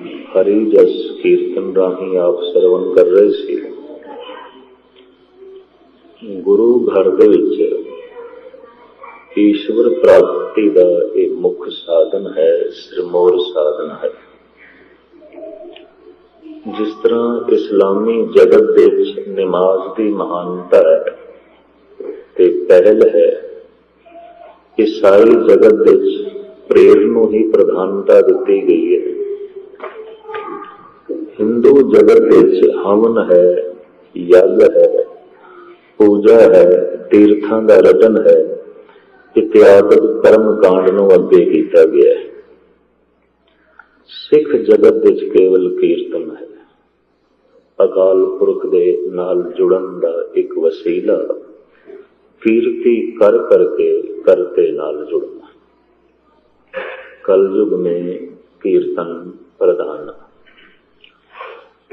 ਹਰੀ ਜਸ ਕੀਰਤਨ ਰਾਹੀਂ ਆਪ ਸਰਵਨ ਕਰ ਰਹੇ ਸੀ। ਗੁਰੂ ਘਰ ਦੇ ਵਿੱਚ ਈਸ਼ਵਰ ਪ੍ਰਾਪਤੀ ਦਾ ਇਹ ਮੁੱਖ ਸਾਧਨ ਹੈ, ਸਿਰਮੌਰ ਸਾਧਨ ਹੈ। ਜਿਸ ਤਰ੍ਹਾਂ ਇਸਲਾਮੀ ਜਗਤ ਦੇ ਵਿੱਚ ਨਮਾਜ਼ ਦੀ ਮਹਾਨਤਾ ਹੈ ਤੇ ਪਹਿਲ ਹੈ ਈਸਾਈ ਜਗਤ ਵਿੱਚ ਪ੍ਰੇਰ ਨੂੰ ਹੀ ਪ੍ਰਧਾਨਤਾ ਦਿੱਤੀ ਗਈ ਹੈ। ਹਿੰਦੂ ਜਗਤ ਵਿੱਚ ਹਵਨ ਹੈ, ਯੱਗ ਹੈ, ਪੂਜਾ ਹੈ, ਤੀਰਥਾਂ ਦਾ ਰਤਨ ਹੈ ਇਤਿਆਦਿਕ ਕਰਮ ਕਾਂਡ ਨੂੰ ਅੱਗੇ ਕੀਤਾ ਗਿਆ ਹੈ। ਸਿੱਖ ਜਗਤ ਵਿੱਚ ਕੇਵਲ ਕੀਰਤਨ ਹੈ। ਅਕਾਲ ਪੁਰਖ ਦੇ ਨਾਲ ਜੁੜਨ ਦਾ ਇੱਕ ਵਸੀਲਾ ਕੀਰਤੀ ਕਰ ਕਰਕੇ ਕਰਤੇ ਨਾਲ ਜੁੜਨਾ। ਕਲਯੁਗ ਮੇਂ ਕੀਰਤਨ ਪ੍ਰਧਾਨ।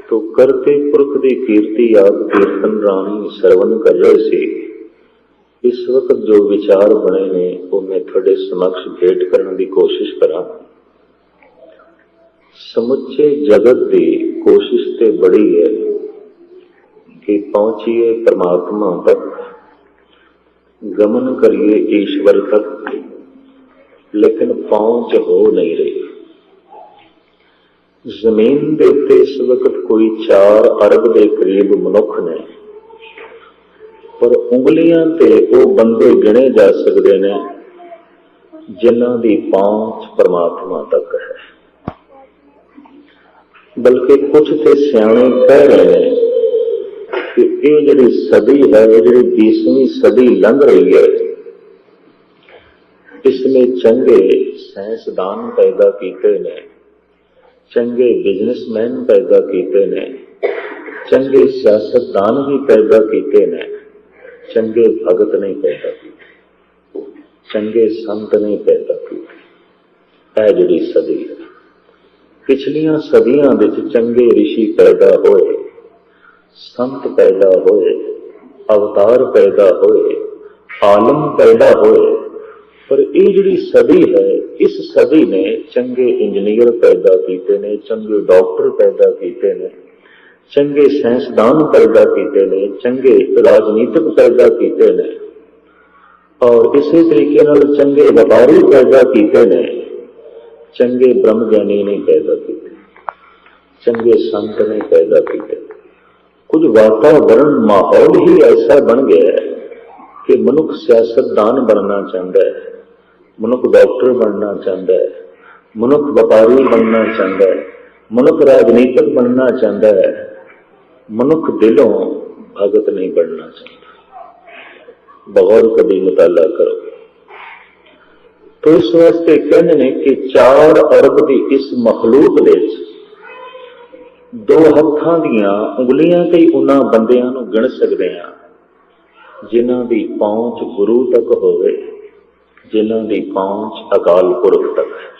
ਤੋ ਕਰਤੇ ਪੁਰਖ ਦੀ ਕੀਰਤੀ ਆਪ ਕੀਰਤਨ ਰਾਣੀ ਸਰਵਨ ਕਰ ਰਹੇ ਸੀ। ਇਸ ਵਕਤ ਜੋ ਵਿਚਾਰ ਬਣੇ ਨੇ, ਉਹ ਮੈਂ ਤੁਹਾਡੇ ਸਮક્ષ ਭੇਟ ਕਰਨ ਦੀ ਕੋਸ਼ਿਸ਼ ਕਰਾਂ। ਸਮੁੱਚੇ ਜਗਤ ਦੀ ਕੋਸ਼ਿਸ਼ ਤੇ ਬੜੀ ਹੈ ਕਿ ਪਹੁੰਚੀਏ ਪ੍ਰਮਾਤਮਾ ਤੱਕ, ਗਮਨ ਕਰੀਏ ਈਸ਼ਵਰ ਤੱਕ, ਲੇਕਿਨ ਪਹੁੰਚ ਹੋ ਨਹੀਂ ਰਹੀ। ਜ਼ਮੀਨ ਦੇ ਉੱਤੇ ਇਸ ਵਕਤ ਕੋਈ 4 ਅਰਬ ਦੇ ਕਰੀਬ ਮਨੁੱਖ ਨੇ। ਪਰ ਉਂਗਲੀਆਂ ਤੇ ਉਹ ਬੰਦੇ ਗਿਣੇ ਜਾ ਸਕਦੇ ਨੇ, ਜਿਨ੍ਹਾਂ ਦੀ ਪਹੁੰਚ ਪਰਮਾਤਮਾ ਤੱਕ ਹੈ। ਬਲਕਿ ਕੁਝ ਤੇ ਸਿਆਣੇ ਕਹਿ ਰਹੇ ਨੇ ਕਿ ਇਹ ਜਿਹੜੀ ਸਦੀ ਹੈ, ਇਹ ਜਿਹੜੀ 20ਵੀਂ ਸਦੀ ਲੰਘ ਰਹੀ ਹੈ ਇਸਨੇ ਚੰਗੇ ਸਾਇੰਸਦਾਨ ਪੈਦਾ ਕੀਤੇ ਨੇ। ਚੰਗੇ ਬਿਜ਼ਨਸਮੈਨ ਪੈਦਾ ਕੀਤੇ ਨੇ ਚੰਗੇ ਸਿਆਸਤਦਾਨ ਵੀ ਪੈਦਾ ਕੀਤੇ ਨੇ ਚੰਗੇ ਭਗਤ ਨਹੀਂ ਪੈਦਾ ਕੀਤੇ ਚੰਗੇ ਸੰਤ ਨਹੀਂ ਪੈਦਾ ਕੀਤੇ ਇਹ ਜਿਹੜੀ ਸਦੀ ਹੈ ਪਿਛਲੀਆਂ ਸਦੀਆਂ ਵਿੱਚ ਚੰਗੇ ઋષਿ ਪੈਦਾ ਹੋਏ ਸੰਤ ਪੈਦਾ ਹੋਏ ਅਵਤਾਰ ਪੈਦਾ ਹੋਏ ਆਲਮ ਪੈਦਾ ਹੋਏ ਪਰ ਇਹ ਜਿਹੜੀ ਸਦੀ ਹੈ, ਇਸ ਸਦੀ ਨੇ ਚੰਗੇ ਇੰਜੀਨੀਅਰ ਪੈਦਾ ਕੀਤੇ ਨੇ, ਚੰਗੇ ਡਾਕਟਰ ਪੈਦਾ ਕੀਤੇ ਨੇ, ਚੰਗੇ ਸਾਇੰਸਦਾਨ ਪੈਦਾ ਕੀਤੇ ਨੇ, ਚੰਗੇ ਰਾਜਨੀਤਿਕ ਪੈਦਾ ਕੀਤੇ ਨੇ ਔਰ ਇਸੇ ਤਰੀਕੇ ਨਾਲ ਚੰਗੇ ਵਪਾਰੀ ਪੈਦਾ ਕੀਤੇ ਨੇ, ਚੰਗੇ ਬ੍ਰਹਮ ਗਿਆਨੀ ਨੇ ਪੈਦਾ ਕੀਤੇ, ਚੰਗੇ ਸੰਤ ਨੇ ਪੈਦਾ ਕੀਤੇ। ਕੁਝ ਵਾਤਾਵਰਣ ਮਾਹੌਲ ਹੀ ਐਸਾ ਬਣ ਗਿਆ ਹੈ ਕਿ ਮਨੁੱਖ ਸਿਆਸਤਦਾਨ ਬਣਨਾ ਚਾਹੁੰਦਾ ਹੈ। ਮਨੁੱਖ ਡਾਕਟਰ ਬਣਨਾ ਚਾਹੁੰਦਾ ਹੈ, ਮਨੁੱਖ ਵਪਾਰੀ ਬਣਨਾ ਚਾਹੁੰਦਾ ਹੈ, ਮਨੁੱਖ ਰਾਜਨੀਤਿਕ ਬਣਨਾ ਚਾਹੁੰਦਾ ਹੈ, ਮਨੁੱਖ ਦਿਲੋਂ ਭਗਤ ਨਹੀਂ ਬਣਨਾ ਚਾਹੁੰਦਾ। ਬਗੌਰ ਕਦੀ ਮਤਾਲਾ ਕਰੋ। ਤੋ ਇਸ ਵਾਸਤੇ ਕਹਿੰਦੇ ਨੇ ਕਿ 4 ਅਰਬ ਦੀ ਇਸ ਮਖਲੂਕ ਦੇ ਵਿੱਚ ਦੋ ਹੱਥਾਂ ਦੀਆਂ ਉਂਗਲੀਆਂ ਤੇ ਉਹਨਾਂ ਬੰਦਿਆਂ ਨੂੰ ਗਿਣ ਸਕਦੇ ਆ ਜਿਨ੍ਹਾਂ ਦੀ ਪਹੁੰਚ ਗੁਰੂ ਤੱਕ ਹੋਵੇ। ਜਿਨ੍ਹਾਂ ਦੀ ਪਹੁੰਚ ਅਕਾਲ ਪੁਰਖ ਤੱਕ ਹੈ।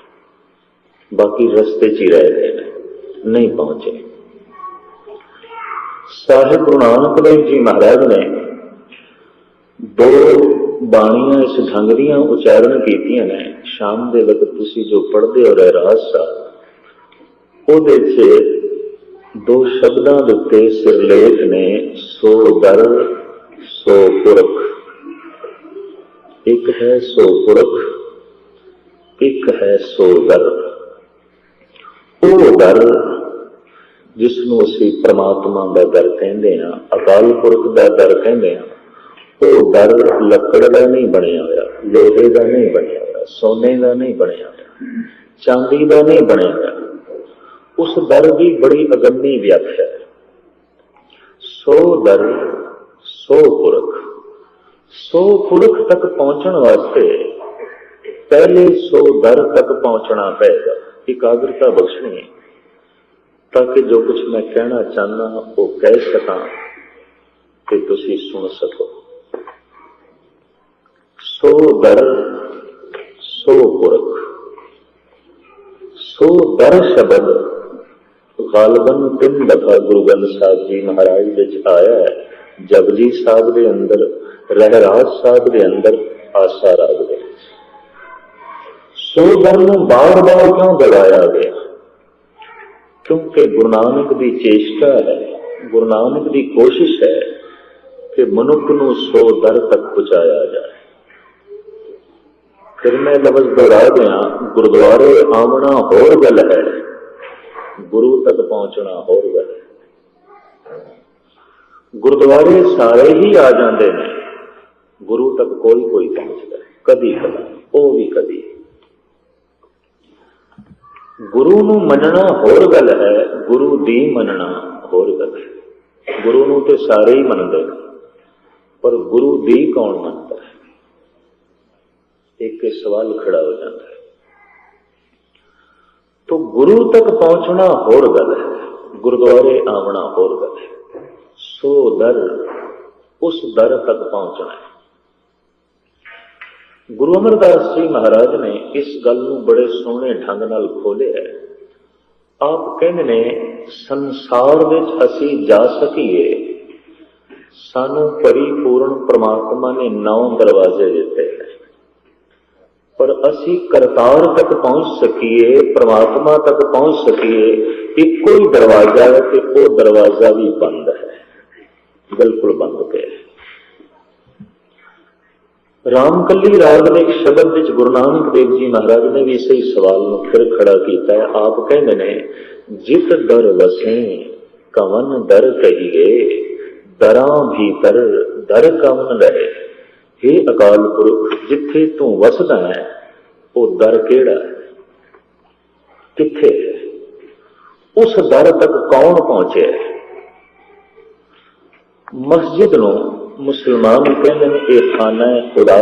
ਬਾਕੀ ਰਸਤੇ 'ਚ ਹੀ ਰਹਿ ਗਏ ਨੇ, ਨਹੀਂ ਪਹੁੰਚੇ। ਸਾਹਿਬ ਗੁਰੂ ਨਾਨਕ ਦੇਵ ਜੀ ਮਹਾਰਾਜ ਨੇ ਦੋ ਬਾਣੀਆਂ ਇਸ ਢੰਗ ਦੀਆਂ ਉਚਾਰਨ ਕੀਤੀਆਂ ਨੇ। ਸ਼ਾਮ ਦੇ ਵਕਤ ਤੁਸੀਂ ਜੋ ਪੜ੍ਹਦੇ ਹੋ ਰਹਿਰਾਸ ਸਾਹਿਬ, ਉਹਦੇ 'ਚ ਦੋ ਸ਼ਬਦਾਂ ਦੇ ਉੱਤੇ ਸਿਰਲੇਖ ਨੇ, ਸੋ ਦਰ ਸੋ ਪੁਰਖ। ਇੱਕ ਹੈ ਸੋ ਪੁਰਖ, ਇੱਕ ਹੈ ਸੋ ਦਰ ਉਹ ਦਰ ਜਿਸ ਨੂੰ ਅਸੀਂ ਪ੍ਰਮਾਤਮਾ ਦਾ ਦਰ ਕਹਿੰਦੇ ਆ ਅਕਾਲ ਪੁਰਖ ਦਾ ਦਰ ਕਹਿੰਦੇ ਆ ਉਹ ਦਰ ਲੱਕੜ ਦਾ ਨਹੀਂ ਬਣਿਆ ਹੋਇਆ, ਲੋਹੇ ਦਾ ਨਹੀਂ ਬਣਿਆ ਹੋਇਆ, ਸੋਨੇ ਦਾ ਨਹੀਂ ਬਣਿਆ ਹੋਇਆ, ਚਾਂਦੀ ਦਾ ਨਹੀਂ ਬਣਿਆ ਹੋਇਆ। ਉਸ ਦਰ ਦੀ ਬੜੀ ਅਗੰਮੀ ਵਿਆਖਿਆ ਹੈ। ਸੋ ਦਰ ਸੋ ਪੁਰਖ ਸੋ ਪੁਰਖ ਤੱਕ ਪਹੁੰਚਣ ਵਾਸਤੇ ਪਹਿਲੇ ਸੋ ਦਰ ਤੱਕ ਪਹੁੰਚਣਾ ਪਏਗਾ। ਇਕਾਗਰਤਾ ਬਖਸ਼ਣੀ ਤਾਂ ਕਿ ਜੋ ਕੁਝ ਮੈਂ ਕਹਿਣਾ ਚਾਹਨਾ ਉਹ ਕਹਿ ਸਕਾਂ ਤੇ ਤੁਸੀਂ ਸੁਣ ਸਕੋ। ਸੋ ਦਰ, ਸੋ ਪੁਰਖ। ਸੋ ਦਰ ਸ਼ਬਦ ਗਾਲਬਨ ਤਿੰਨ ਦਫਾ ਗੁਰੂ ਗ੍ਰੰਥ ਸਾਹਿਬ ਜੀ ਮਹਾਰਾਜ ਵਿੱਚ ਆਇਆ ਹੈ। ਜਪਜੀ ਸਾਹਿਬ ਦੇ ਅੰਦਰ ਰਹਿਰਾਜ ਸਾਹਿਬ ਦੇ ਅੰਦਰ ਆਸਾ ਰਾਗ ਦੇ। ਸੋ ਦਰ ਨੂੰ ਬਾਰ-ਬਾਰ ਕਿਉਂ ਦੁਹਰਾਇਆ ਗਿਆ? ਕਿਉਂਕਿ ਗੁਰੂ ਨਾਨਕ ਦੀ ਚੇਸ਼ਟਾ ਹੈ, ਗੁਰੂ ਨਾਨਕ ਦੀ ਕੋਸ਼ਿਸ਼ ਹੈ ਕਿ ਮਨੁੱਖ ਨੂੰ ਸੋ ਦਰ ਤੱਕ ਪਹੁੰਚਾਇਆ ਜਾਏ। ਫਿਰ ਮੈਂ ਲਫ਼ਜ਼ ਦੁਹਰਾ ਦਿਆਂ, ਗੁਰਦੁਆਰੇ ਆਉਣਾ ਹੋਰ ਗੱਲ ਹੈ, ਗੁਰੂ ਤੱਕ ਪਹੁੰਚਣਾ ਹੋਰ ਗੱਲ ਹੈ। ਗੁਰਦੁਆਰੇ ਸਾਰੇ ਹੀ ਆ ਜਾਂਦੇ ਨੇ। ਗੁਰੂ ਤੱਕ ਕੋਈ ਕੋਈ ਪਹੁੰਚਦਾ ਹੈ, ਕਦੀ ਕਦਾ ਉਹ ਵੀ ਕਦੀ। ਗੁਰੂ ਨੂੰ ਮੰਨਣਾ ਹੋਰ ਗੱਲ ਹੈ ਗੁਰੂ ਦੀ ਮੰਨਣਾ ਹੋਰ ਗੱਲ ਹੈ। ਗੁਰੂ ਨੂੰ ਤੇ ਸਾਰੇ ਹੀ ਮੰਨਦੇ ਨੇ ਪਰ ਗੁਰੂ ਦੀ ਕੌਣ ਮੰਨਦਾ ਹੈ? ਇੱਕ ਸਵਾਲ ਖੜਾ ਹੋ ਜਾਂਦਾ ਹੈ। ਤੋ ਗੁਰੂ ਤੱਕ ਪਹੁੰਚਣਾ ਹੋਰ ਗੱਲ ਹੈ ਗੁਰਦੁਆਰੇ ਆਉਣਾ ਹੋਰ ਗੱਲ ਹੈ। ਸੋ ਦਰ, ਉਸ ਦਰ ਤੱਕ ਪਹੁੰਚਣਾ ਹੈ। ਗੁਰੂ ਅਮਰਦਾਸ ਜੀ ਮਹਾਰਾਜ ਨੇ ਇਸ ਗੱਲ ਨੂੰ ਬੜੇ ਸੋਹਣੇ ਢੰਗ ਨਾਲ ਖੋਲਿਆ ਆਪ ਕਹਿੰਦੇ ਨੇ, ਸੰਸਾਰ ਵਿੱਚ ਅਸੀਂ ਜਾ ਸਕੀਏ। ਸਾਨੂੰ ਪਰਿਪੂਰਨ ਪ੍ਰਮਾਤਮਾ ਨੇ ਨੌ ਦਰਵਾਜ਼ੇ ਦਿੱਤੇ ਨੇ। ਪਰ ਅਸੀਂ ਕਰਤਾਰ ਤੱਕ ਪਹੁੰਚ ਸਕੀਏ, ਪ੍ਰਮਾਤਮਾ ਤੱਕ ਪਹੁੰਚ ਸਕੀਏ, ਇੱਕੋ ਹੀ ਦਰਵਾਜ਼ਾ ਹੈ ਤੇ ਉਹ ਦਰਵਾਜ਼ਾ ਵੀ ਬੰਦ ਹੈ। ਬਿਲਕੁਲ ਬੰਦ ਪਏ ਹੈ ਰਾਮਕਲੀ ਰਾਗ ਦੇ ਇੱਕ ਸ਼ਬਦ ਵਿੱਚ ਗੁਰੂ ਨਾਨਕ ਦੇਵ ਜੀ ਮਹਾਰਾਜ ਨੇ ਵੀ ਇਸੇ ਸਵਾਲ ਨੂੰ ਫਿਰ ਖੜਾ ਕੀਤਾ ਹੈ। ਆਪ ਕਹਿੰਦੇ ਨੇ, ਜਿਤ ਦਰ ਵਸੇ, ਕਵਨ ਦਰ ਕਹੀਏ, ਦਰਾਂ ਭੀਤਰ ਦਰ ਕਵਨ ਰਹੇ। हे ਅਕਾਲ ਪੁਰਖ, ਜਿੱਥੇ ਤੂੰ ਵਸਦਾ ਹੈ, ਉਹ ਦਰ ਕਿਹੜਾ ਹੈ? ਕਿੱਥੇ ਹੈ? ਉਸ ਦਰ ਤੱਕ ਕੌਣ ਪਹੁੰਚਿਆ ਹੈ? ਮਸਜਿਦ ਨੂੰ ਮੁਸਲਮਾਨ ਕਹਿੰਦੇ ਨੇ, ਇਹ ਖਾਨਾ ਹੈ, ਖੁਦਾ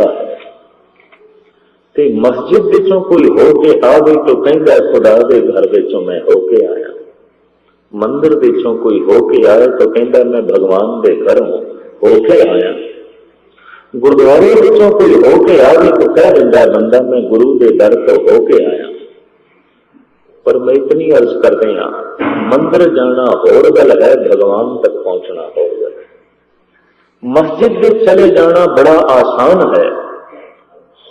ਤੇ ਮਸਜਿਦ ਵਿੱਚੋਂ ਕੋਈ ਹੋ ਕੇ ਆਵੇ ਤਾਂ ਕਹਿੰਦਾ ਖੁਦਾ ਦੇ ਘਰ ਵਿੱਚੋਂ ਮੈਂ ਹੋ ਕੇ ਆਇਆ। ਮੰਦਿਰ ਵਿੱਚੋਂ ਕੋਈ ਹੋ ਕੇ ਆਇਆ ਤਾਂ ਕਹਿੰਦਾ ਮੈਂ ਭਗਵਾਨ ਦੇ ਘਰ ਹੋ ਕੇ ਆਇਆ। ਗੁਰਦੁਆਰੇ ਵਿੱਚੋਂ ਕੋਈ ਹੋ ਕੇ ਆਵੇ ਤਾਂ ਕਹਿ ਦਿੰਦਾ ਬੰਦਾ, ਮੈਂ ਗੁਰੂ ਦੇ ਦਰ ਤੋਂ ਹੋ ਕੇ ਆਇਆ। ਪਰ ਮੈਂ ਇਤਨੀ ਅਰਜ਼ ਕਰਦੇ ਹਾਂ, ਮੰਦਰ ਜਾਣਾ ਹੋਰ ਗੱਲ ਹੈ, ਭਗਵਾਨ ਤੱਕ ਪਹੁੰਚਣਾ ਹੋਰ ਗੱਲ ਹੈ। ਮਸਜਿਦ ਵਿੱਚ ਚਲੇ ਜਾਣਾ ਬੜਾ ਆਸਾਨ ਹੈ।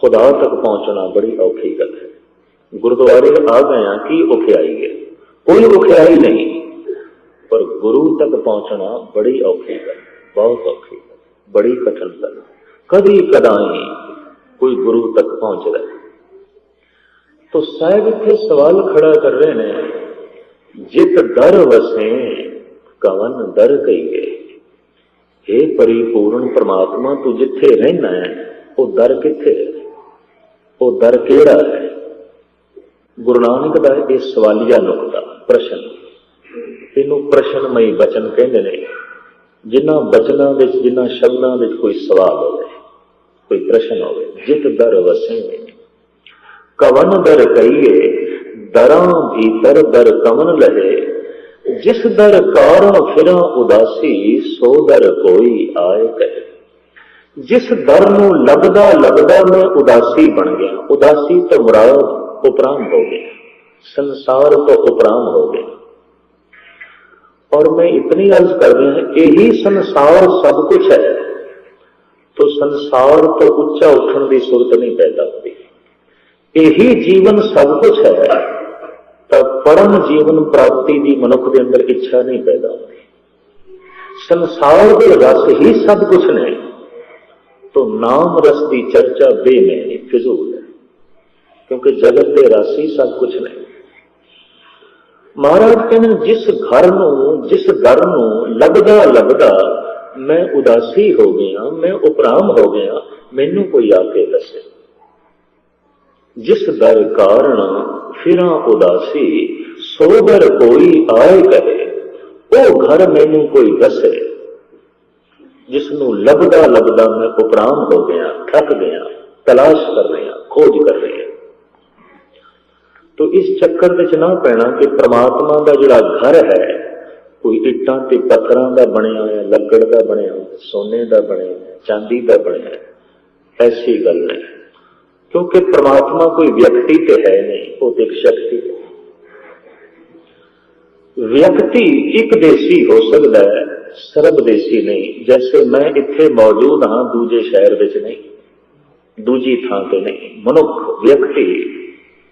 ਖੁਦਾ ਤੱਕ ਪਹੁੰਚਣਾ ਬੜੀ ਔਖੀ ਗੱਲ ਹੈ। ਗੁਰਦੁਆਰੇ ਆ ਗਏ ਆ ਕੀ ਔਖਿਆਈ ਹੈ? ਕੋਈ ਔਖਿਆਈ ਨਹੀਂ। ਪਰ ਗੁਰੂ ਤੱਕ ਪਹੁੰਚਣਾ ਬੜੀ ਔਖੀ ਗੱਲ ਬਹੁਤ ਔਖੀ ਗੱਲ ਬੜੀ ਕਠਿਨ ਗੱਲ ਕਦੀ ਕਦਾਈ ਕੋਈ ਗੁਰੂ ਤੱਕ ਪਹੁੰਚਦਾ ਹੈ। ਤੋ ਸਾਹਿਬ ਇੱਥੇ ਸਵਾਲ ਖੜਾ ਕਰ ਰਹੇ ਨੇ, ਜਿਤ ਦਰ ਵਸੇ, ਕਵਨ ਦਰ ਕਹੀਏ हे ਪਰਿਪੂਰਨ ਪ੍ਰਮਾਤਮਾ, ਤੂੰ ਜਿੱਥੇ ਰਹਿਣਾ ਹੈ, ਉਹ ਦਰ ਕਿੱਥੇ ਹੈ? ਉਹ ਦਰ ਕਿਹੜਾ ਹੈ? ਗੁਰੂ ਨਾਨਕ ਦਾ ਇਹ ਸਵਾਲੀਆ ਨੁਕਤਾ, ਪ੍ਰਸ਼ਨ। ਇਹਨੂੰ ਪ੍ਰਸ਼ਨਮਈ ਬਚਨ ਕਹਿੰਦੇ ਨੇ। ਜਿਨ੍ਹਾਂ ਬਚਨਾਂ ਵਿੱਚ, ਜਿਨ੍ਹਾਂ ਸ਼ਬਦਾਂ ਵਿੱਚ ਕੋਈ ਸਵਾਲ ਹੋਵੇ, ਕੋਈ ਪ੍ਰਸ਼ਨ ਹੋਵੇ, ਜਿਤ ਦਰ ਵਸੇ। ਕਵਨ ਦਰ ਕਹੀਏ, ਦਰਾਂ ਭੀਤਰ ਦਰ ਕਵਨ ਲਹੇ। ਜਿਸ ਦਰ ਕਾਰਨ ਫਿਰਾਂ ਉਦਾਸੀ ਸੋ ਦਰ ਕੋਈ ਆਏ ਕਹੇ ਜਿਸ ਦਰ ਨੂੰ ਲੱਭਦਾ ਲੱਭਦਾ ਮੈਂ ਉਦਾਸੀ ਬਣ ਗਿਆ ਉਦਾਸੀ ਤੋਂ ਮੁਰਾਦ ਉਪਰਾਮ ਹੋ ਗਿਆ ਸੰਸਾਰ ਤੋਂ ਉਪਰਾਮ ਹੋ ਗਿਆ और मैं इतनी अर्ज कर रहा हूं यही संसार सब कुछ है तो संसार तो उच्चा उठने की सूरत नहीं पैदा होती यही जीवन सब कुछ है ਤਾਂ ਪਰਮ ਜੀਵਨ ਪ੍ਰਾਪਤੀ ਦੀ ਮਨੁੱਖ ਦੇ ਅੰਦਰ ਇੱਛਾ ਨਹੀਂ ਪੈਦਾ ਹੁੰਦੀ। ਸੰਸਾਰ ਦੇ ਰਸ ਹੀ ਸਭ ਕੁਝ ਨੇ। ਤੋਂ ਨਾਮ ਰਸ ਦੀ ਚਰਚਾ ਬੇਮੈਨੀ ਫਿਜ਼ੂਲ ਹੈ। ਕਿਉਂਕਿ ਜਗਤ ਦੇ ਰਸ ਹੀ ਸਭ ਕੁਝ ਨੇ। ਮਹਾਰਾਜ ਕਹਿੰਦੇ ਜਿਸ ਘਰ ਨੂੰ, ਜਿਸ ਦਰ ਨੂੰ ਲੱਗਦਾ ਲੱਗਦਾ ਮੈਂ ਉਦਾਸੀ ਹੋ ਗਿਆ, ਮੈਂ ਉਪਰਾਮ ਹੋ ਗਿਆ, ਮੈਨੂੰ ਕੋਈ ਆ ਕੇ ਦੱਸੇ। ਜਿਸ ਦਰ ਕਾਰਨ ਫਿਰਾਂ ਉਦਾਸੀ ਸੋ ਕੋਈ ਆਏ ਕਹੇ, ਉਹ ਘਰ ਮੈਨੂੰ ਕੋਈ ਦੱਸੇ। ਜਿਸ ਨੂੰ ਲੱਭਦਾ ਲੱਭਦਾ ਮੈਂ ਉਪਰਾਮ ਹੋ ਗਿਆ ਥੱਕ ਗਿਆ, ਤਲਾਸ਼ ਕਰ ਰਿਹਾ, ਖੋਜ ਕਰ ਰਿਹਾ। ਤੋ ਇਸ ਚੱਕਰ ਵਿੱਚ ਨਾ ਪੈਣਾ ਕਿ ਪ੍ਰਮਾਤਮਾ ਦਾ ਜਿਹੜਾ ਘਰ ਹੈ, ਕੋਈ ਇੱਟਾਂ ਤੇ ਪੱਥਰਾਂ ਦਾ ਬਣਿਆ ਹੋਇਆ, ਲੱਕੜ ਦਾ ਬਣਿਆ ਹੋਇਆ, ਸੋਨੇ ਦਾ ਬਣਿਆ ਹੋਇਆ, ਚਾਂਦੀ ਦਾ ਬਣਿਆ ਹੋਇਆ, ਐਸੀ ਗੱਲ ਨਹੀਂ ਕਿਉਂਕਿ ਪ੍ਰਮਾਤਮਾ ਕੋਈ ਵਿਅਕਤੀ ਤੇ ਹੈ ਨਹੀਂ, ਉਹ ਤੇ ਇੱਕ ਸ਼ਕਤੀ ਹੈ। ਵਿਅਕਤੀ ਇੱਕ ਦੇਸੀ ਹੋ ਸਕਦਾ ਹੈ, ਸਰਬ ਦੇਸੀ ਨਹੀਂ। ਜੈਸੇ ਮੈਂ ਇੱਥੇ ਮੌਜੂਦ ਹਾਂ, ਦੂਜੇ ਸ਼ਹਿਰ ਵਿੱਚ ਨਹੀਂ, ਦੂਜੀ ਥਾਂ ਤੇ ਨਹੀਂ। ਮਨੁੱਖ, ਵਿਅਕਤੀ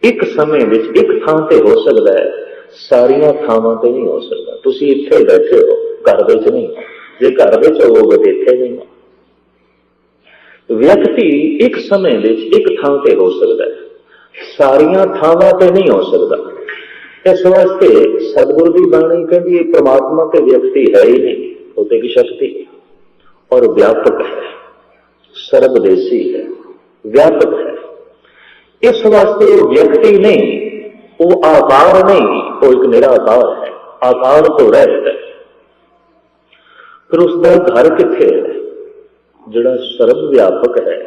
ਇੱਕ ਸਮੇਂ ਵਿੱਚ ਇੱਕ ਥਾਂ ਤੇ ਹੋ ਸਕਦਾ ਹੈ, ਸਾਰੀਆਂ ਥਾਵਾਂ ਤੇ ਨਹੀਂ ਹੋ ਸਕਦਾ। ਤੁਸੀਂ ਇੱਥੇ ਬੈਠੇ ਹੋ, ਘਰ ਵਿੱਚ ਨਹੀਂ। ਜੇ ਘਰ ਵਿੱਚ ਹੋਵੋਗੇ ਤੇ ਇੱਥੇ ਨਹੀਂ ਵਿਅਕਤੀ ਇੱਕ ਸਮੇਂ ਵਿੱਚ ਇੱਕ ਥਾਂ ਤੇ ਹੋ ਸਕਦਾ ਹੈ। ਸਾਰੀਆਂ ਥਾਵਾਂ ਤੇ ਨਹੀਂ ਹੋ ਸਕਦਾ। ਇਸ ਵਾਸਤੇ ਸਤਿਗੁਰੂ ਦੀ ਬਾਣੀ ਕਹਿੰਦੀ ਇਹ ਪ੍ਰਮਾਤਮਾ ਤੇ ਵਿਅਕਤੀ ਹੈ ਹੀ ਨਹੀਂ, ਉਹ ਤੇ ਇੱਕ ਸ਼ਕਤੀ ਔਰ ਵਿਆਪਕ ਹੈ। ਸਰਬਦੇਸੀ ਹੈ, ਵਿਆਪਕ ਹੈ। ਇਸ ਵਾਸਤੇ ਉਹ ਵਿਅਕਤੀ ਨਹੀਂ, ਉਹ ਆਕਾਰ ਨਹੀਂ, ਉਹ ਇੱਕ ਨਿਰਾਕਾਰ ਹੈ, ਆਕਾਰ ਤੋਂ ਰਹਿਤ ਹੈ। ਫਿਰ ਉਸ ਦਾ ਘਰ ਕਿੱਥੇ ਹੈ? ਜਿਹੜਾ ਸਰਬ ਵਿਆਪਕ ਹੈ,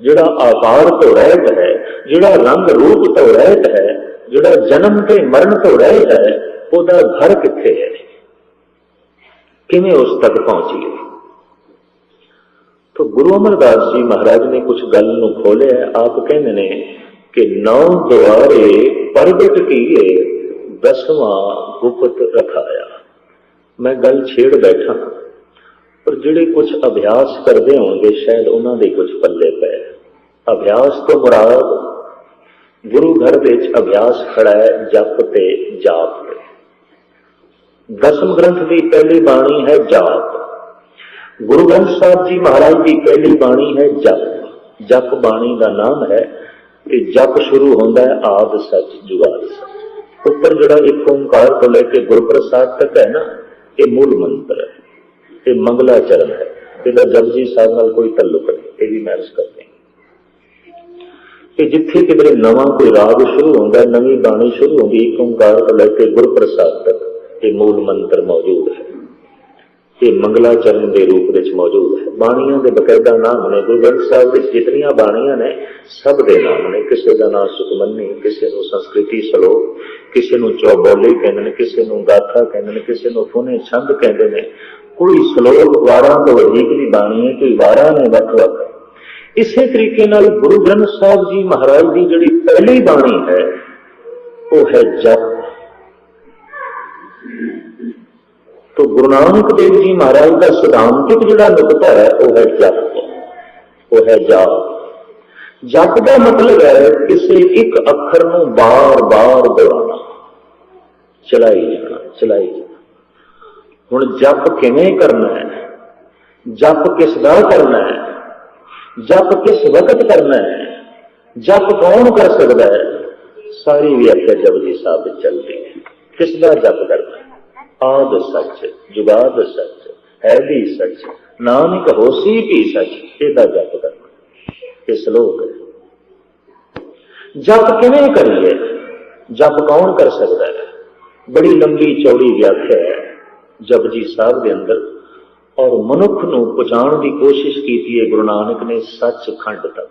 ਜਿਹੜਾ ਆਕਾਰ ਤੋਂ ਰਹਿਤ ਹੈ, ਜਿਹੜਾ ਰੰਗ ਰੂਪ ਤੋਂ ਰਹਿਤ ਹੈ, ਜਿਹੜਾ ਜਨਮ ਤੇ ਮਰਨ ਤੋਂ ਰਹਿਤ ਹੈ, ਉਹਦਾ ਘਰ ਕਿੱਥੇ ਹੈ? ਕਿਵੇਂ ਉਸ ਤੱਕ ਪਹੁੰਚੀਏ ਤਾਂ ਗੁਰੂ ਅਮਰਦਾਸ ਜੀ ਮਹਾਰਾਜ ਨੇ ਕੁਝ ਗੱਲ ਨੂੰ ਖੋਲਿਆ ਆਪ ਕਹਿੰਦੇ ਨੇ ਕਿ ਨੌ ਦੁਆਰੇ ਪ੍ਰਗਟ ਕੀਏ, ਦਸਵਾਂ ਗੁਪਤ ਰਖਾਇਆ। ਮੈਂ ਗੱਲ ਛੇੜ ਬੈਠਾ ਪਰ ਜਿਹੜੇ ਕੁਝ ਅਭਿਆਸ ਕਰਦੇ ਹੋਣਗੇ, ਸ਼ਾਇਦ ਉਹਨਾਂ ਦੇ ਕੁਝ ਪੱਲੇ ਪਏ। ਅਭਿਆਸ ਤੋਂ ਮੁਰਾਦ, ਗੁਰੂ ਘਰ ਵਿੱਚ ਅਭਿਆਸ ਖੜਾ ਹੈ, ਜਪ ਤੇ ਜਾਪ ਤੇ। ਦਸਮ ਗ੍ਰੰਥ ਦੀ ਪਹਿਲੀ ਬਾਣੀ ਹੈ ਜਾਪ। ਗੁਰੂ ਗ੍ਰੰਥ ਸਾਹਿਬ ਜੀ ਮਹਾਰਾਜ ਦੀ ਪਹਿਲੀ ਬਾਣੀ ਹੈ ਜਪ। ਜਪ ਬਾਣੀ ਦਾ ਨਾਮ ਹੈ ਤੇ ਜਪ ਸ਼ੁਰੂ ਹੁੰਦਾ ਹੈ, ਆਦ ਸੱਚ ਜੁਗਾਦ ਸੱਚ। ਉੱਪਰ ਜਿਹੜਾ ਇੱਕ ਓੰਕਾਰ ਤੋਂ ਲੈ ਕੇ ਗੁਰਪ੍ਰਸਾਦ ਤੱਕ ਹੈ ਨਾ, ਇਹ ਮੂਲ ਮੰਤਰ ਹੈ। ਇਹ ਮੰਗਲਾ ਚਰਨ ਹੈ। ਇਹਦਾ ਜਪਜੀ ਸਾਹਿਬ ਨਾਲ ਕੋਈ ਤਾਲੁਕ ਨਹੀਂ। ਇਹ ਵੀ ਮੈਂ ਅਰਜ਼ ਕਰਦੇ ਕਿ ਜਿੱਥੇ ਕਿਧਰੇ ਨਵਾਂ ਕੋਈ ਰਾਗ ਸ਼ੁਰੂ ਹੁੰਦਾ ਹੈ ਨਵੀਂ ਬਾਣੀ ਸ਼ੁਰੂ ਹੁੰਦੀ, ਇੱਕ ਓੰਕਾਰ ਤੋਂ ਲੈ ਕੇ ਗੁਰਪ੍ਰਸਾਦ ਤੱਕ ਇਹ ਮੂਲ ਮੰਤਰ ਮੌਜੂਦ ਹੈ। ਇਹ ਮੰਗਲਾ ਚਰਨ ਦੇ ਰੂਪ ਵਿੱਚ ਮੌਜੂਦ ਹੈ। ਬਾਣੀਆਂ ਦੇ ਬਕਾਇਦਾ ਨਾਮ ਨੇ, ਗੁਰੂ ਗ੍ਰੰਥ ਸਾਹਿਬ ਵਿੱਚ ਜਿਤਨੀਆਂ ਬਾਣੀਆਂ ਨੇ, ਸਭ ਦੇ ਨਾਮ ਨੇ। ਕਿਸੇ ਦਾ ਨਾਮ ਸੁਖਮਨੀ, ਕਿਸੇ ਨੂੰ ਸੰਸਕ੍ਰਿਤੀ ਸ਼ਲੋਕ, ਕਿਸੇ ਨੂੰ ਚੌਬੋਲੀ ਕਹਿੰਦੇ ਨੇ, ਕਿਸੇ ਨੂੰ ਗਾਥਾ ਕਹਿੰਦੇ ਨੇ, ਕਿਸੇ ਨੂੰ ਫੁਨੇ ਛੰਦ ਕਹਿੰਦੇ ਨੇ। ਕੋਈ ਸ਼ਲੋਕ ਵਾਰਾਂ ਤੋਂ ਇੱਕ ਦੀ ਬਾਣੀ ਹੈ ਕੋਈ ਵਾਰਾਂ ਨੇ ਵੱਖ ਵੱਖ। ਇਸੇ ਤਰੀਕੇ ਨਾਲ ਗੁਰੂ ਗ੍ਰੰਥ ਸਾਹਿਬ ਜੀ ਮਹਾਰਾਜ ਦੀ ਜਿਹੜੀ ਪਹਿਲੀ ਬਾਣੀ ਹੈ, ਉਹ ਹੈ ਜਪ। ਤੋ ਗੁਰੂ ਨਾਨਕ ਦੇਵ ਜੀ ਮਹਾਰਾਜ ਦਾ ਸਿਧਾਂਤਿਕ ਜਿਹੜਾ ਨੁਕਤਾ ਹੈ, ਉਹ ਹੈ ਜਪ। ਉਹ ਹੈ ਜਪ। ਜਪ ਦਾ ਮਤਲਬ ਹੈ ਕਿਸੇ ਇੱਕ ਅੱਖਰ ਨੂੰ ਬਾਰ-ਬਾਰ ਦੁਹਰਾਉਣਾ। ਚਲਾਈ ਜਾਣਾ, ਚਲਾਈ ਹੁਣ ਜਪ ਕਿਵੇਂ ਕਰਨਾ ਹੈ? ਜਪ ਕਿਸ ਦਾ ਕਰਨਾ ਹੈ? ਜਪ ਕਿਸ ਵਕਤ ਕਰਨਾ ਹੈ? ਜਪ ਕੌਣ ਕਰ ਸਕਦਾ ਹੈ? ਸਾਰੀ ਵਿਆਖਿਆ ਜਪਜੀ ਸਾਹਿਬ ਵਿੱਚ ਚੱਲਦੀ ਹੈ। ਕਿਸ ਦਾ ਜਪ ਕਰਨਾ ਹੈ? ਆਦ ਸੱਚ, ਜੁਗਾਦ ਸੱਚ, ਹੈ ਵੀ ਸੱਚ, ਨਾਨਕ ਹੋਸੀ ਵੀ ਸੱਚ, ਇਹਦਾ ਜਪ ਕਰਨਾ ਇਹ ਸ਼ਲੋਕ ਹੈ। ਜਪ ਕਿਵੇਂ ਕਰੀਏ? ਜਪ ਕੌਣ ਕਰ ਸਕਦਾ ਹੈ? ਬੜੀ ਲੰਬੀ ਚੌੜੀ ਵਿਆਖਿਆ ਹੈ। ਜਪਜੀ ਸਾਹਿਬ ਦੇ ਅੰਦਰ ਔਰ ਮਨੁੱਖ ਨੂੰ ਪਹੁੰਚਾਉਣ ਦੀ ਕੋਸ਼ਿਸ਼ ਕੀਤੀ ਹੈ ਗੁਰੂ ਨਾਨਕ ਨੇ ਸੱਚ ਖੰਡ ਤੱਕ।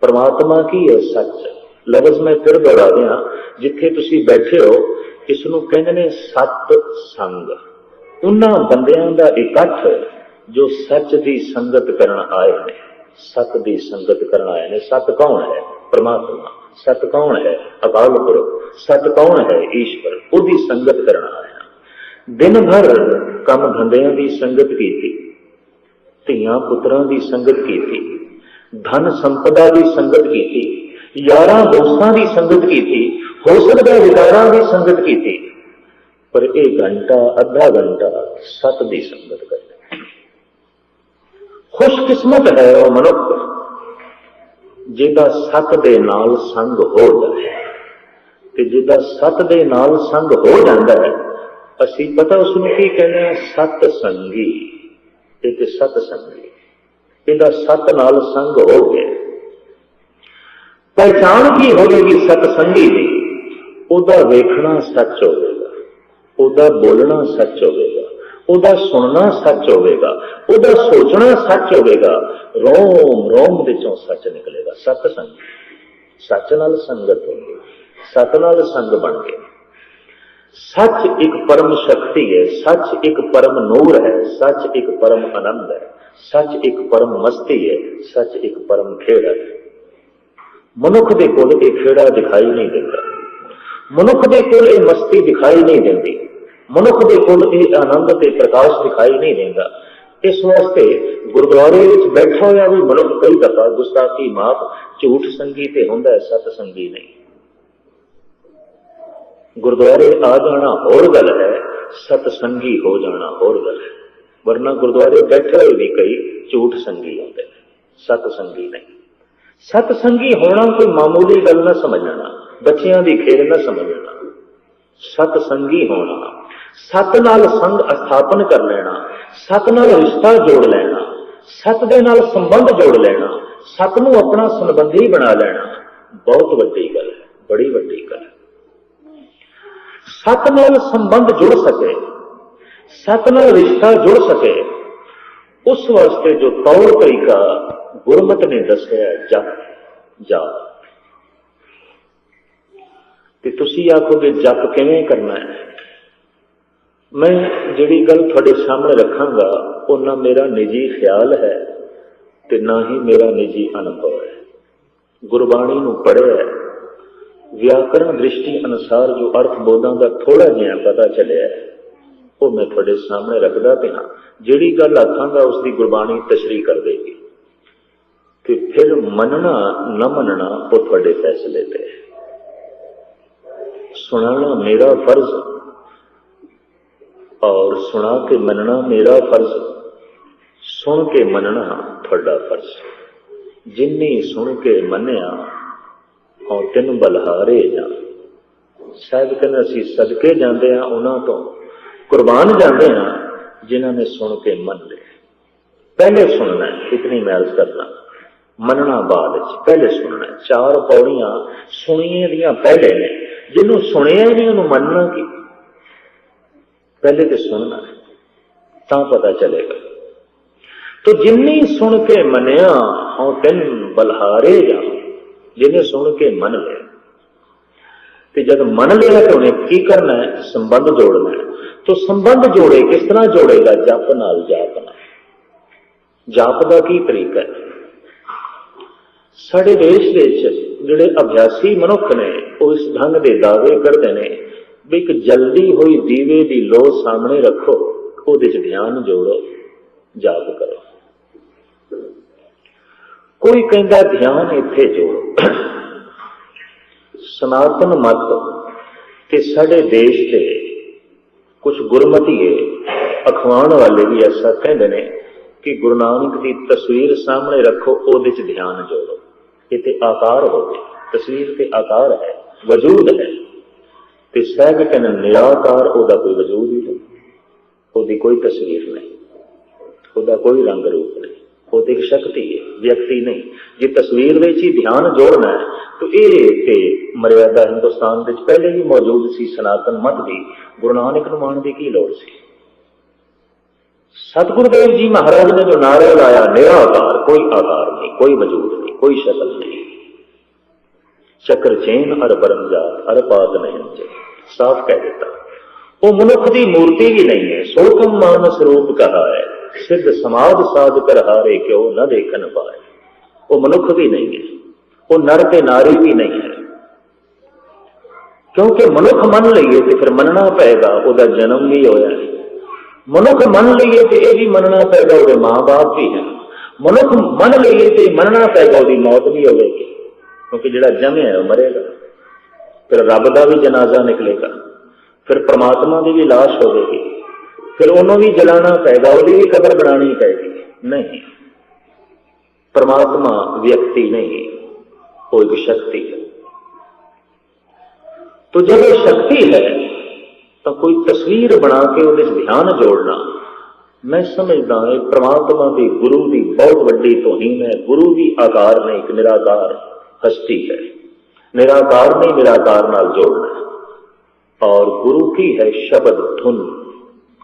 ਪਰਮਾਤਮਾ ਕੀ ਹੈ ਸੱਚ? ਲਫ਼ਜ਼ ਮੈਂ ਫਿਰ ਦੁਹਰਾ ਦਿਆਂ, ਜਿੱਥੇ ਤੁਸੀਂ ਬੈਠੇ ਹੋ ਇਸ ਨੂੰ ਕਹਿੰਦੇ ਨੇ ਸਤ ਸੰਗ। ਉਹਨਾਂ ਬੰਦਿਆਂ ਦਾ ਇਕੱਠ ਜੋ ਸੱਚ ਦੀ ਸੰਗਤ ਕਰਨ ਆਏ ਨੇ। ਸਤ ਦੀ ਸੰਗਤ ਕਰਨ ਆਏ ਨੇ। ਸਤ ਕੌਣ ਹੈ? ਪਰਮਾਤਮਾ। ਸਤ ਕੌਣ ਹੈ? ਅਕਾਲ ਪੁਰਖ। ਸਤ ਕੌਣ ਹੈ? ਈਸ਼ਵਰ। ਉਹਦੀ ਸੰਗਤ ਕਰਨ ਆਇਆ ਦਿਨ ਭਰ ਕੰਮ ਧੰਦਿਆਂ ਦੀ ਸੰਗਤ ਕੀਤੀ, ਧੀਆਂ ਪੁੱਤਰਾਂ ਦੀ ਸੰਗਤ ਕੀਤੀ, ਧਨ ਸੰਪਦਾ ਦੀ ਸੰਗਤ ਕੀਤੀ, ਯਾਰਾਂ ਦੋਸਤਾਂ ਦੀ ਸੰਗਤ ਕੀਤੀ, ਹੋ ਸਕਦਾ ਵਿਕਾਰਾਂ ਦੀ ਸੰਗਤ ਕੀਤੀ, ਪਰ ਇਹ ਘੰਟਾ, ਅੱਧਾ ਘੰਟਾ ਸਤ ਦੀ ਸੰਗਤ ਕਰਦਾ ਖੁਸ਼ਕਿਸਮਤ ਹੈ ਉਹ ਮਨੁੱਖ, ਜਿਹਦਾ ਸਤ ਦੇ ਨਾਲ ਸੰਗ ਹੋ ਜਾਏ ਤੇ ਜਿਹਦਾ ਸਤ ਦੇ ਨਾਲ ਸੰਗ ਹੋ ਜਾਂਦਾ ਹੈ ਅਸੀਂ ਪਤਾ ਉਸ ਨੂੰ ਕੀ ਕਹਿੰਦੇ ਆ ਸਤ ਸੰਗੀ। ਇਹ ਤੇ ਸਤ ਸੰਗੀ। ਇਹਦਾ ਸਤ ਨਾਲ ਸੰਗ ਹੋ ਗਿਆ। ਪਹਿਚਾਣ ਕੀ ਹੋਵੇਗੀ ਸਤ ਸੰਗੀ ਦੀ? ਉਹਦਾ ਵੇਖਣਾ ਸੱਚ ਹੋਵੇਗਾ। ਉਹਦਾ ਬੋਲਣਾ ਸੱਚ ਹੋਵੇਗਾ। ਉਹਦਾ ਸੁਣਨਾ ਸੱਚ ਹੋਵੇਗਾ। ਉਹਦਾ ਸੋਚਣਾ ਸੱਚ ਹੋਵੇਗਾ। ਰੋਮ ਰੋਮ ਵਿੱਚੋਂ ਸੱਚ ਨਿਕਲੇਗਾ। ਸਤ ਸੰਗ। ਸੱਚ ਨਾਲ ਸੰਗਤ ਹੋਵੇ ਸਤ ਨਾਲ ਸੰਗ ਬਣ ਗਏ। ਸੱਚ ਇੱਕ ਪਰਮ ਸ਼ਕਤੀ ਹੈ, ਸੱਚ ਇੱਕ ਪਰਮ ਨੂਰ ਹੈ, ਸੱਚ ਇੱਕ ਪਰਮ ਆਨੰਦ ਹੈ, ਸੱਚ ਇੱਕ ਪਰਮ ਮਸਤੀ ਹੈ, ਸੱਚ ਇੱਕ ਪਰਮ ਖੇੜਾ ਹੈ। ਮਨੁੱਖ ਦੇ ਕੋਲ ਇਹ ਖੇੜਾ ਦਿਖਾਈ ਨਹੀਂ ਦਿੰਦਾ। ਮਨੁੱਖ ਦੇ ਕੋਲ ਇਹ ਮਸਤੀ ਦਿਖਾਈ ਨਹੀਂ ਦਿੰਦੀ। ਮਨੁੱਖ ਦੇ ਕੋਲ ਇਹ ਆਨੰਦ ਤੇ ਪ੍ਰਕਾਸ਼ ਦਿਖਾਈ ਨਹੀਂ ਦਿੰਦਾ। ਇਸ ਵਾਸਤੇ ਗੁਰਦੁਆਰੇ ਵਿੱਚ ਬੈਠਾ ਹੋਇਆ ਵੀ ਮਨੁੱਖ ਕਈ ਦਫਾ ਗੁਸਤਾਖੀ ਮਾਫ ਝੂਠ ਸੰਗੀ ਤੇ ਹੁੰਦਾ ਹੈ ਸਤ ਸੰਗੀ ਨਹੀਂ। ਗੁਰਦੁਆਰੇ ਆ ਜਾਣਾ ਹੋਰ ਗੱਲ ਹੈ ਸਤ ਸੰਗੀ ਹੋ ਜਾਣਾ ਹੋਰ ਗੱਲ ਹੈ। ਵਰਨਾ ਗੁਰਦੁਆਰੇ ਬੈਠੇ ਹੋਏ ਵੀ ਕਈ ਝੂਠ ਸੰਗੀ ਹੁੰਦੇ ਨੇ ਸਤ ਸੰਗੀ ਨਹੀਂ। ਸਤ ਸੰਗੀ ਹੋਣਾ ਕੋਈ ਮਾਮੂਲੀ ਗੱਲ ਨਾ ਸਮਝਣਾ, ਬੱਚਿਆਂ ਦੀ ਖੇਡ ਨਾ ਸਮਝਣਾ। ਸਤ ਸੰਗੀ ਹੋਣਾ, ਸਤ ਨਾਲ ਸੰਗ ਸਥਾਪਨ ਕਰ ਲੈਣਾ, ਸਤ ਨਾਲ ਰਿਸ਼ਤਾ ਜੋੜ ਲੈਣਾ, ਸਤ ਦੇ ਨਾਲ ਸੰਬੰਧ ਜੋੜ ਲੈਣਾ, ਸਤ ਨੂੰ ਆਪਣਾ ਸੰਬੰਧੀ ਬਣਾ ਲੈਣਾ, ਬਹੁਤ ਵੱਡੀ ਗੱਲ ਹੈ, ਬੜੀ ਵੱਡੀ ਗੱਲ ਹੈ। ਸਤ ਨਾਲ ਸੰਬੰਧ ਜੁੜ ਸਕੇ, ਸਤ ਨਾਲ ਰਿਸ਼ਤਾ ਜੁੜ ਸਕੇ, ਉਸ ਵਾਸਤੇ ਜੋ ਤੌਰ ਤਰੀਕਾ ਗੁਰਮਤ ਨੇ ਦੱਸਿਆ ਜਪ ਜਾਪ ਤੇ ਤੁਸੀਂ ਆਖੋਗੇ, ਜਪ ਕਿਵੇਂ ਕਰਨਾ ਹੈ? ਮੈਂ ਜਿਹੜੀ ਗੱਲ ਤੁਹਾਡੇ ਸਾਹਮਣੇ ਰੱਖਾਂਗਾ, ਉਹ ਨਾ ਮੇਰਾ ਨਿੱਜੀ ਖਿਆਲ ਹੈ ਤੇ ਨਾ ਹੀ ਮੇਰਾ ਨਿੱਜੀ ਅਨੁਭਵ ਹੈ। ਗੁਰਬਾਣੀ ਨੂੰ ਪੜ੍ਹਿਆ ਵਿਆਕਰਣ ਦ੍ਰਿਸ਼ਟੀ ਅਨੁਸਾਰ ਜੋ ਅਰਥ ਬੋਧਾਂ ਦਾ ਥੋੜਾ ਜਿਹਾ ਪਤਾ ਚੱਲਿਆ ਹੈ ਉਹ ਮੈਂ ਤੁਹਾਡੇ ਸਾਹਮਣੇ ਰੱਖਦਾ ਪਿਆ ਜਿਹੜੀ ਗੱਲ ਆਖਾਂਗਾ ਉਸ ਦੀ ਗੁਰਬਾਣੀ ਤਸ਼ਰੀਹ ਕਰ ਦੇਗੀ ਕਿ ਫਿਰ ਮੰਨਣਾ ਨਾ ਮੰਨਣਾ ਉਹ ਤੁਹਾਡੇ ਫੈਸਲੇ ਤੇ ਹੈ ਸੁਣਾਣਾ ਮੇਰਾ ਫਰਜ਼ ਔਰ ਸੁਣਾ ਕੇ ਮੰਨਣਾ ਮੇਰਾ ਫਰਜ਼ ਸੁਣ ਕੇ ਮੰਨਣਾ ਤੁਹਾਡਾ ਫਰਜ਼ ਜਿੰਨੀ ਸੁਣ ਕੇ ਮੰਨਿਆ ਔਰ ਤਿੰਨ ਬਲਹਾਰੇ ਜਾਂ। ਸਾਹਿਬ ਕਹਿੰਦੇ ਅਸੀਂ ਸਦਕੇ ਜਾਂਦੇ ਆ ਉਹਨਾਂ ਤੋਂ। ਕੁਰਬਾਨ ਜਾਂਦੇ ਆ ਜਿਨ੍ਹਾਂ ਨੇ ਸੁਣ ਕੇ ਮੰਨ। ਲਿਆ ਪਹਿਲੇ ਸੁਣਨਾ ਹੈ, ਇਤਨੀ ਮੈਂ ਅਰਜ਼ ਮੰਨਣਾ ਬਾਅਦ ਵਿੱਚ ਪਹਿਲੇ ਸੁਣਨਾ ਚਾਰ ਪੌੜੀਆਂ ਸੁਣੀਏ ਦੀਆਂ ਪਹਿਲੇ ਨੇ। ਜਿਹਨੂੰ ਸੁਣਿਆ ਹੀ ਨਹੀਂ ਉਹਨੂੰ ਮੰਨਣਾ ਕੀ? ਪਹਿਲੇ ਤੇ ਸੁਣਨਾ ਤਾਂ ਪਤਾ ਚੱਲੇਗਾ। ਤੋ ਜਿੰਨੀ ਸੁਣ ਕੇ ਮੰਨਿਆ ਉਹ ਤਿੰਨ ਬਲਹਾਰੇ ਜਾ। ਜਿਹਨੇ ਸੁਣ ਕੇ ਮੰਨ ਲਿਆ। ਤੇ ਜਦ ਮੰਨ ਲਿਆ ਤਾਂ ਉਹਨੇ ਕੀ ਕਰਨਾ ਹੈ? ਸੰਬੰਧ ਜੋੜਨਾ ਹੈ। ਤੋ ਸੰਬੰਧ ਜੋੜੇ, ਕਿਸ ਤਰ੍ਹਾਂ ਜੋੜੇਗਾ? ਜਪ ਨਾਲ ਜਾਪ ਨਾਲ ਜਾਪ ਦਾ ਕੀ ਤਰੀਕਾ ਹੈ? ਸਾਡੇ ਦੇਸ਼ ਵਿੱਚ ਜਿਹੜੇ ਅਭਿਆਸੀ ਮਨੁੱਖ ਨੇ, ਉਹ ਇਸ ਢੰਗ ਦੇ ਦਾਅਵੇ ਕਰਦੇ ਨੇ ਵੀ ਇੱਕ ਜਲਦੀ ਹੋਈ ਦੀਵੇ ਦੀ ਲੋ ਸਾਹਮਣੇ ਰੱਖੋ, ਉਹਦੇ 'ਚ ਧਿਆਨ ਜੋੜੋ, ਜਾਪ ਕਰੋ। ਕੋਈ ਕਹਿੰਦਾ ਧਿਆਨ ਇੱਥੇ ਜੋੜੋ। ਸਨਾਤਨ ਮਤ ਤੇ ਸਾਡੇ ਦੇਸ਼ ਤੇ ਕੁਝ ਗੁਰਮਤੀਏ ਅਖਵਾਣ ਵਾਲੇ ਵੀ ਐਸਾ ਕਹਿੰਦੇ ਨੇ ਕਿ ਗੁਰੂ ਨਾਨਕ ਦੀ ਤਸਵੀਰ ਸਾਹਮਣੇ ਰੱਖੋ, ਉਹਦੇ 'ਚ ਧਿਆਨ ਜੋੜੋ। ਇਤੇ ਆਕਾਰ ਹੋਵੇ ਤਸਵੀਰ ਤੇ ਆਕਾਰ ਹੈ, ਵਜੂਦ ਹੈ। ਤੇ ਸਹਿਬ ਕਹਿੰਦੇ ਨਿਰਾਕਾਰ ਉਹਦਾ ਕੋਈ ਵਜੂਦ ਹੀ ਨਹੀਂ। ਉਹਦੀ ਕੋਈ ਤਸਵੀਰ ਨਹੀਂ। ਉਹਦਾ ਕੋਈ ਰੰਗ ਰੂਪ ਨਹੀਂ ਉਹ ਤੇ ਇੱਕ ਸ਼ਕਤੀ ਹੈ, ਵਿਅਕਤੀ ਨਹੀਂ। ਜੇ ਤਸਵੀਰ ਵਿੱਚ ਹੀ ਧਿਆਨ ਜੋੜਨਾ ਹੈ, ਤਾਂ ਇਹ ਤੇ ਮਰਿਆਦਾ ਹਿੰਦੁਸਤਾਨ ਵਿੱਚ ਪਹਿਲੇ ਹੀ ਮੌਜੂਦ ਸੀ ਸਨਾਤਨ ਮਤ ਦੀ। ਗੁਰੂ ਨਾਨਕ ਨੂੰ ਮਾਣ ਦੀ ਕੀ ਲੋੜ ਸੀ? ਸਤਿਗੁਰੂ ਦੇਵ ਜੀ ਮਹਾਰਾਜ ਨੇ ਜੋ ਨਾਰਾ ਲਾਇਆ ਨਿਰਾਕਾਰ ਕੋਈ ਆਕਾਰ ਨਹੀਂ, ਕੋਈ ਵਜੂਦ ਨਹੀਂ, ਕੋਈ ਸ਼ਕਲ ਨਹੀਂ। ਚੱਕਰ ਚੇਨ ਅਰ ਬਰਮ ਜਾ ਅਰ ਪਾਦ ਨਹੀਂ ਚ ਸਾਫ਼ ਕਹਿ ਦਿੱਤਾ। ਉਹ ਮਨੁੱਖ ਦੀ ਮੂਰਤੀ ਵੀ ਨਹੀਂ ਹੈ, ਸੋਕਮ ਮਾਨਸ ਰੂਪ ਕਹਾ ਹੈ। ਸਿੱਧ ਸਮਾਦ ਸਾਧ ਕਰ ਹਾਰੇ ਕਿਉ ਨਾ ਦੇਖਣ ਪਾਏ। ਉਹ ਮਨੁੱਖ ਵੀ ਨਹੀਂ ਹੈ, ਉਹ ਨਰ ਤੇ ਨਾਰੀ ਵੀ ਨਹੀਂ ਹੈ। ਕਿਉਂਕਿ ਮਨੁੱਖ ਮੰਨ ਲਈਏ ਤੇ ਫਿਰ ਮੰਨਣਾ ਪਏਗਾ, ਉਹਦਾ ਜਨਮ ਵੀ ਹੋਇਆ ਹੈ। ਮਨੁੱਖ ਮੰਨ ਲਈਏ ਤੇ ਇਹ ਵੀ ਮੰਨਣਾ ਪਏਗਾ, ਉਹਦੇ ਮਾਂ-ਬਾਪ ਵੀ ਹੈ। ਮਨੁੱਖ ਮੰਨ ਲਈਏ ਤੇ ਮੰਨਣਾ ਪਏਗਾ, ਉਹਦੀ ਮੌਤ ਵੀ ਹੋਵੇਗੀ। ਕਿਉਂਕਿ ਜਿਹੜਾ ਜੰਮਿਆ ਉਹ ਮਰੇਗਾ। ਫਿਰ ਰੱਬ ਦਾ ਵੀ ਜਨਾਜ਼ਾ ਨਿਕਲੇਗਾ। ਫਿਰ ਪ੍ਰਮਾਤਮਾ ਦੀ ਵੀ ਲਾਸ਼ ਹੋਵੇਗੀ। ਫਿਰ ਉਹਨੂੰ ਵੀ ਜਲਾਣਾ ਪਏਗਾ ਉਹਦੀ ਵੀ ਕਦਰ ਬਣਾਉਣੀ ਪਏਗੀ ਨਹੀਂ। ਪਰਮਾਤਮਾ ਵਿਅਕਤੀ ਨਹੀਂ, ਉਹ ਇੱਕ ਸ਼ਕਤੀ ਹੈ। ਤੋ ਜਦ ਇਹ ਸ਼ਕਤੀ ਹੈ, ਤਾਂ ਕੋਈ ਤਸਵੀਰ ਬਣਾ ਕੇ ਉਹਦੇ 'ਚ ਧਿਆਨ ਜੋੜਨਾ। ਮੈਂ ਸਮਝਦਾ ਹਾਂ, ਇਹ ਪ੍ਰਮਾਤਮਾ ਦੀ, ਗੁਰੂ ਦੀ ਬਹੁਤ ਵੱਡੀ ਤੋਹੀਨ ਹੈ। ਗੁਰੂ ਵੀ ਆਕਾਰ ਨਹੀਂ ਇੱਕ ਨਿਰਾਕਾਰ ਹਸਤੀ ਹੈ। ਨਿਰਾਕਾਰ ਨਹੀਂ ਨਿਰਾਕਾਰ ਨਾਲ ਜੋੜਨਾ। ਔਰ ਗੁਰੂ ਕੀ ਹੈ? ਸ਼ਬਦ ਧੁਨ।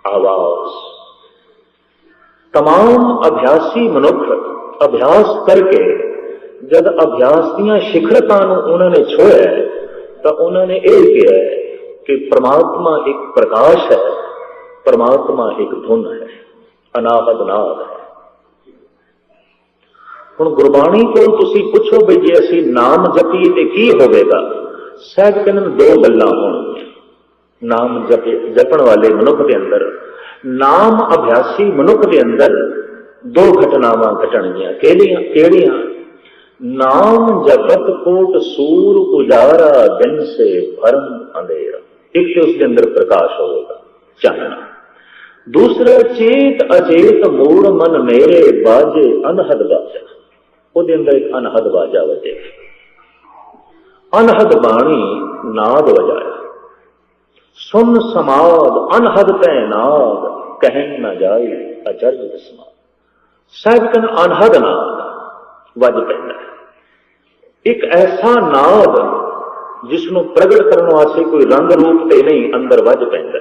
ਆਵਾਜ਼ तमाम ਅਭਿਆਸੀ ਮਨੁੱਖ ਅਭਿਆਸ ਕਰਕੇ ਜਦ ਅਭਿਆਸ ਦੀਆਂ ਸਿਖਰਤਾਂ ਨੂੰ ਉਹਨਾਂ ਨੇ ਛੋਇਆ ਹੈ, ਤਾਂ ਉਹਨਾਂ ਨੇ ਇਹ ਕਿਹਾ ਹੈ ਕਿ ਪ੍ਰਮਾਤਮਾ ਇੱਕ ਪ੍ਰਕਾਸ਼ ਹੈ ਪ੍ਰਮਾਤਮਾ ਇੱਕ ਧੁਨ ਹੈ ਅਨਾਹਦ ਨਾਦ ਹੈ ਹੁਣ ਗੁਰਬਾਣੀ ਕੋਲ ਤੁਸੀਂ ਪੁੱਛੋ ਵੀ ਜੇ ਅਸੀਂ ਨਾਮ ਜਪੀਏ ਤੇ ਕੀ ਹੋਵੇਗਾ ਸਹਿਬ ਕਹਿੰਦੇ ਨੇ ਦੋ ਗੱਲਾਂ ਹੋਣਗੀਆਂ ਨਾਮ ਜਪੇ, ਜਪਣ ਵਾਲੇ ਮਨੁੱਖ ਦੇ ਅੰਦਰ, ਨਾਮ ਅਭਿਆਸੀ ਮਨੁੱਖ ਦੇ ਅੰਦਰ ਦੋ ਘਟਨਾਵਾਂ ਘਟਣਗੀਆਂ। ਕਿਹੜੀਆਂ? ਕਿਹੜੀਆਂ? ਨਾਮ ਜਪਤ ਕੋਟ ਸੂਰ ਉਜਾਰਾ, ਦਿਨ ਸੇ ਭਰਮ ਅੰਧੇਰਾ। ਇੱਕ ਤੇ ਉਸਦੇ ਅੰਦਰ ਪ੍ਰਕਾਸ਼ ਹੋਵੇਗਾ, ਚਾਨਣਾ। ਦੂਸਰਾ, ਚੇਤ ਅਚੇਤ ਮੂੜ ਮਨ ਮੇਰੇ ਬਾਜੇ ਅਨਹਦ ਬਾਜਾ। ਉਹਦੇ ਅੰਦਰ ਇੱਕ ਅਨਹਦ ਬਾਜਾ ਵਜੇ। ਅਨਹਦ ਬਾਣੀ ਨਾਦ ਵਜਾਇਆ। ਸੁਨ ਸਮਾਦ, ਅਨਹਦ ਤੈਨਾਵ ਕਹਿਣ ਨਾ ਜਾਏ ਅਚਰਜ ਦਸਮਾ ਸਾਹਿਬ ਕਹਿੰਦਾ, ਅਨਹਦ ਨਾਦ, ਵੱਜ ਪੈਂਦਾ ਇੱਕ ਐਸਾ ਨਾਦ ਜਿਸ ਨੂੰ ਪ੍ਰਗਟ ਕਰਨ ਵਾਸਤੇ ਕੋਈ ਰੰਗ ਰੂਪ ਤੇ ਨਹੀਂ, ਅੰਦਰ ਵੱਜ ਪੈਂਦਾ